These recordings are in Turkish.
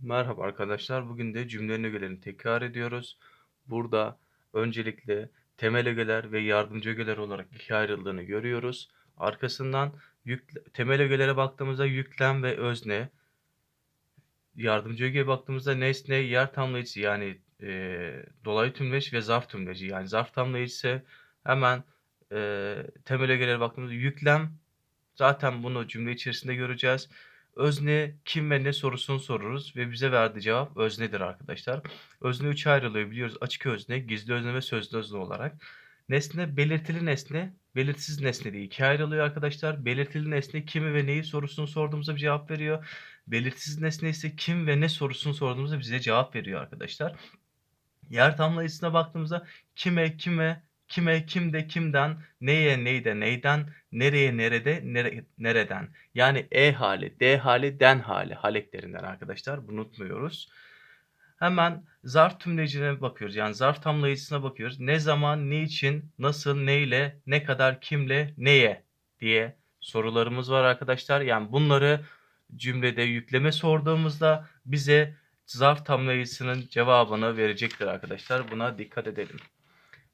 Merhaba arkadaşlar. Bugün de cümlenin ögelerini tekrar ediyoruz. Burada öncelikle temel ögeler ve yardımcı ögeler olarak ikiye ayrıldığını görüyoruz. Arkasından yükle- temel ögelere baktığımızda yüklem ve özne, yardımcı ögeye baktığımızda nesne, yer tamlayıcısı yani eee dolaylı tümleç ve zarf tümleci yani zarf tamlayıcısı hemen eee temel ögelere baktığımızda yüklem zaten bunu cümle içerisinde göreceğiz. Özne kim ve ne sorusunu soruruz ve bize verdiği cevap öznedir arkadaşlar. Özne üçe ayrılıyor biliyoruz. Açık özne, gizli özne ve sözlü özne olarak. Nesne belirtili nesne, belirtisiz nesne diye ikiye ayrılıyor arkadaşlar. Belirtili nesne kimi ve neyi sorusunu sorduğumuzda bir cevap veriyor. Belirtisiz nesne ise kim ve ne sorusunu sorduğumuzda bize cevap veriyor arkadaşlar. Yer tamlayıcısına baktığımızda kime, kime, kime, kimde, kimden, neye, neyde, neyden, nereye, nerede, nere, nereden. Yani E hali, D hali, den hali haleklerinden arkadaşlar. Unutmuyoruz. Hemen zarf tümlecine bakıyoruz. Yani zarf tamlayıcısına bakıyoruz. Ne zaman, ne için, nasıl, neyle, ne kadar, kimle, neye diye sorularımız var arkadaşlar. Yani bunları cümlede yükleme sorduğumuzda bize zarf tamlayıcısının cevabını verecektir arkadaşlar. Buna dikkat edelim.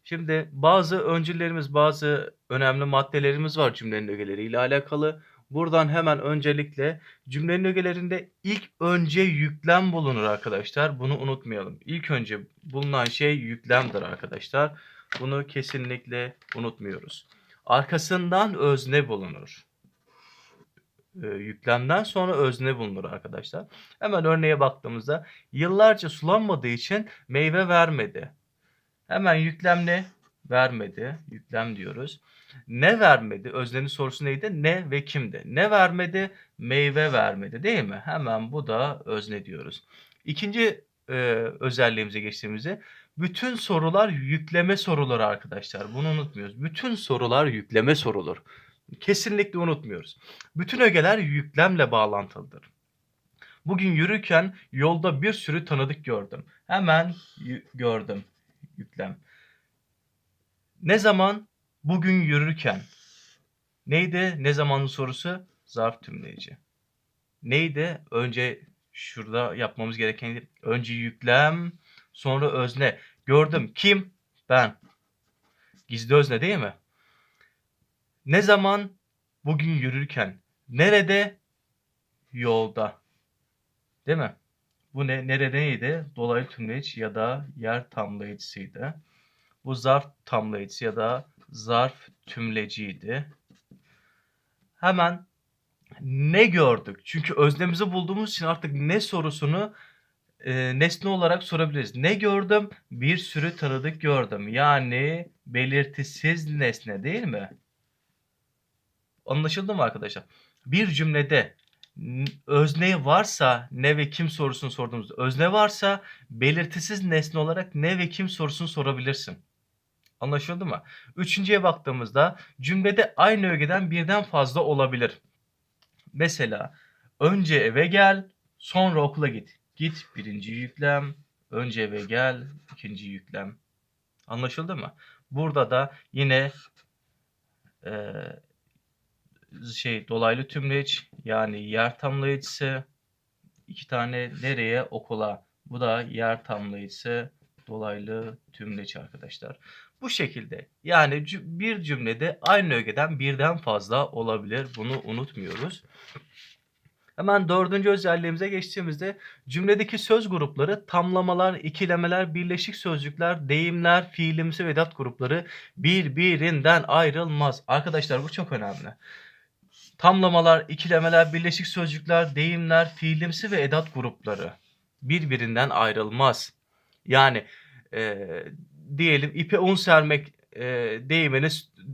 Şimdi bazı öncüllerimiz, bazı önemli maddelerimiz var cümlenin ögeleriyle alakalı. Buradan hemen öncelikle cümlenin ögelerinde ilk önce yüklem bulunur arkadaşlar. Bunu unutmayalım. İlk önce bulunan şey yüklemdir arkadaşlar. Bunu kesinlikle unutmuyoruz. Arkasından özne bulunur. Ee, yüklemden sonra özne bulunur arkadaşlar. Hemen örneğe baktığımızda yıllarca sulanmadığı için meyve vermedi. Hemen yüklem ne? Vermedi. Yüklem diyoruz. Ne vermedi? Öznenin sorusu neydi? Ne ve kimdi? Ne vermedi? Meyve vermedi değil mi? Hemen bu da özne diyoruz. İkinci e, özelliğimize geçtiğimizde bütün sorular yükleme soruları arkadaşlar. Bunu unutmuyoruz. Bütün sorular yükleme sorular. Kesinlikle unutmuyoruz. Bütün ögeler yüklemle bağlantılıdır. Bugün yürürken yolda bir sürü tanıdık gördüm. Hemen gördüm yüklem. Ne zaman? Bugün yürürken. Neydi? Ne zamanın sorusu? Zarf tümleyici. Neydi? Önce şurada yapmamız gereken önce yüklem, sonra özne. Gördüm. Kim? Ben. Gizli özne değil mi? Ne zaman? Bugün yürürken. Nerede? Yolda. Değil mi? Bu ne? Nerede neydi? Dolaylı tümleç ya da yer tamlayıcısıydı. Bu zarf tamlayıcısı ya da zarf tümleciydi. Hemen ne gördük? Çünkü öznemizi bulduğumuz için artık ne sorusunu e, nesne olarak sorabiliriz. Ne gördüm? Bir sürü tanıdık gördüm. Yani belirtisiz nesne değil mi? Anlaşıldı mı arkadaşlar? Bir cümlede özne varsa ne ve kim sorusunu sorduğumuzda özne varsa belirtisiz nesne olarak ne ve kim sorusunu sorabilirsin. Anlaşıldı mı? Üçüncüye baktığımızda cümlede aynı ögeden birden fazla olabilir. Mesela önce eve gel, sonra okula git. Git birinci yüklem, önce eve gel, ikinci yüklem. Anlaşıldı mı? Burada da yine eee, şey dolaylı tümleç yani yer tamlayıcısı iki tane nereye okula bu da yer tamlayıcısı dolaylı tümleç arkadaşlar. Bu şekilde yani bir cümlede aynı ögeden birden fazla olabilir. Bunu unutmuyoruz. Hemen dördüncü özelliğimize geçtiğimizde cümledeki söz grupları tamlamalar, ikilemeler, birleşik sözcükler, deyimler, fiilimsi ve edat grupları birbirinden ayrılmaz. Arkadaşlar bu çok önemli. Tamlamalar, ikilemeler, birleşik sözcükler, deyimler, fiilimsi ve edat grupları birbirinden ayrılmaz. Yani eee, diyelim ipe un sermek eee deyimini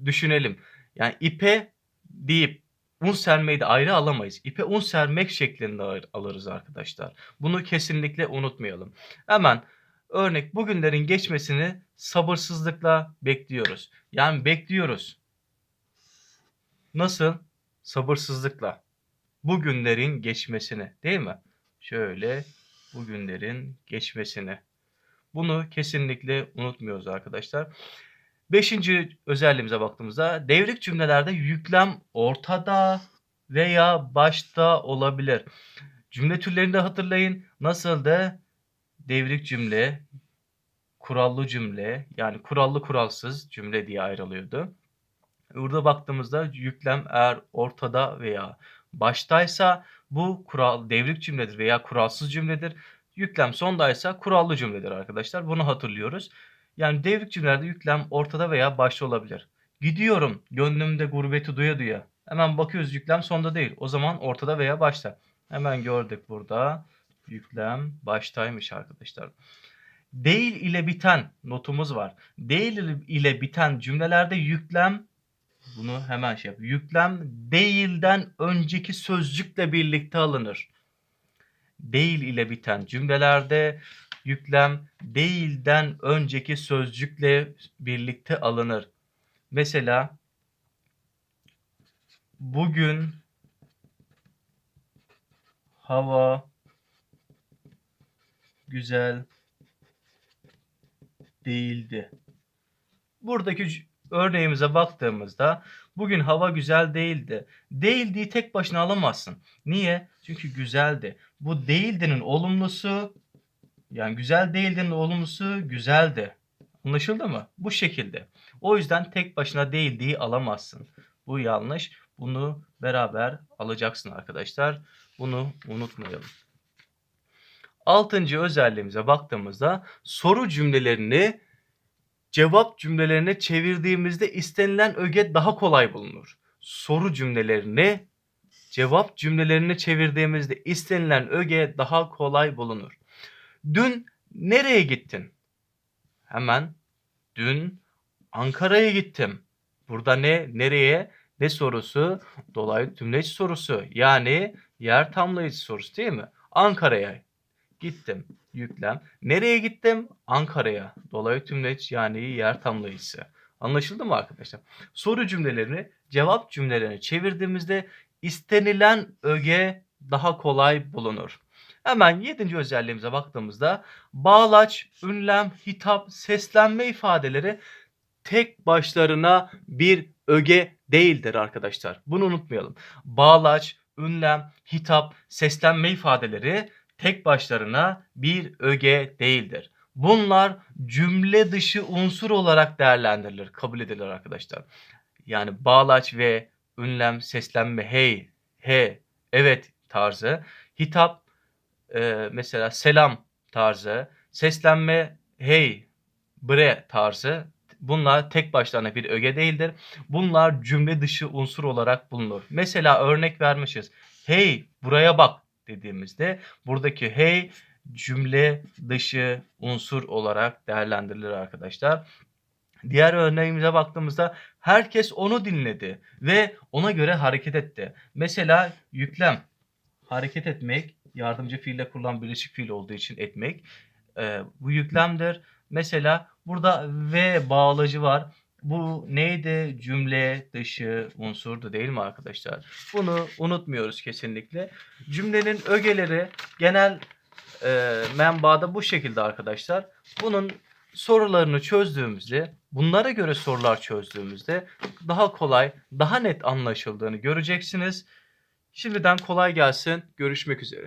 düşünelim. Yani ipe deyip un sermeyi de ayrı alamayız. İpe un sermek şeklinde alırız arkadaşlar. Bunu kesinlikle unutmayalım. Hemen örnek bugünlerin geçmesini sabırsızlıkla bekliyoruz. Yani bekliyoruz. Nasıl? Sabırsızlıkla. Bugünlerin geçmesini, değil mi? Şöyle bugünlerin geçmesini. Bunu kesinlikle unutmuyoruz arkadaşlar. Beşinci özelliğimize baktığımızda devrik cümlelerde yüklem ortada veya başta olabilir. Cümle türlerini de hatırlayın. Nasıldı? Devrik cümle, kurallı cümle, yani kurallı kuralsız cümle diye ayrılıyordu. Burada baktığımızda yüklem eğer ortada veya baştaysa bu kural devrik cümledir veya kuralsız cümledir. Yüklem sondaysa kurallı cümledir arkadaşlar. Bunu hatırlıyoruz. Yani devrik cümlelerde yüklem ortada veya başta olabilir. Gidiyorum gönlümde gurbeti duya duya. Hemen bakıyoruz yüklem sonda değil. O zaman ortada veya başta. Hemen gördük burada. Yüklem baştaymış arkadaşlar. Değil ile biten notumuz var. Değil ile biten cümlelerde yüklem bunu hemen şey yap. Yüklem değilden önceki sözcükle birlikte alınır. Değil ile biten cümlelerde yüklem değilden önceki sözcükle birlikte alınır. Mesela bugün hava güzel değildi. Buradaki örneğimize baktığımızda bugün hava güzel değildi. Değildiği tek başına alamazsın. Niye? Çünkü güzeldi. Bu değildinin olumlusu yani güzel değildinin olumlusu güzeldi. Anlaşıldı mı? Bu şekilde. O yüzden tek başına değildiği alamazsın. Bu yanlış. Bunu beraber alacaksın arkadaşlar. Bunu unutmayalım. Altıncı özelliğimize baktığımızda soru cümlelerini cevap cümlelerine çevirdiğimizde istenilen öge daha kolay bulunur. Soru cümlelerini cevap cümlelerine çevirdiğimizde istenilen öge daha kolay bulunur. Dün nereye gittin? Hemen dün Ankara'ya gittim. Burada ne? Nereye? Ne sorusu? Dolaylı tümleç sorusu. Yani yer tamlayıcı sorusu değil mi? Ankara'ya gittim. Yüklem. Nereye gittim? Ankara'ya. Dolaylı tümleç yani yer tamlayıcısı. Anlaşıldı mı arkadaşlar? Soru cümlelerini cevap cümlelerine çevirdiğimizde istenilen öge daha kolay bulunur. Hemen yedinci özelliğimize baktığımızda bağlaç, ünlem, hitap, seslenme ifadeleri tek başlarına bir öge değildir arkadaşlar. Bunu unutmayalım. Bağlaç, ünlem, hitap, seslenme ifadeleri tek başlarına bir öge değildir. Bunlar cümle dışı unsur olarak değerlendirilir, kabul edilir arkadaşlar. Yani bağlaç ve ünlem, seslenme, hey, he, evet tarzı. Hitap, e, mesela selam tarzı. Seslenme, hey, bre tarzı. Bunlar tek başlarına bir öge değildir. Bunlar cümle dışı unsur olarak bulunur. Mesela örnek vermişiz. Hey buraya bak dediğimizde buradaki hey cümle dışı unsur olarak değerlendirilir arkadaşlar. Diğer örneğimize baktığımızda herkes onu dinledi ve ona göre hareket etti. Mesela yüklem hareket etmek yardımcı fiille kurulan birleşik fiil olduğu için etmek e, bu yüklemdir. Mesela burada ve bağlacı var. Bu neydi? Cümle dışı unsurdu değil mi arkadaşlar? Bunu unutmuyoruz kesinlikle. Cümlenin ögeleri genel e, menbaada bu şekilde arkadaşlar. Bunun sorularını çözdüğümüzde, bunlara göre sorular çözdüğümüzde daha kolay, daha net anlaşıldığını göreceksiniz. Şimdiden kolay gelsin. Görüşmek üzere.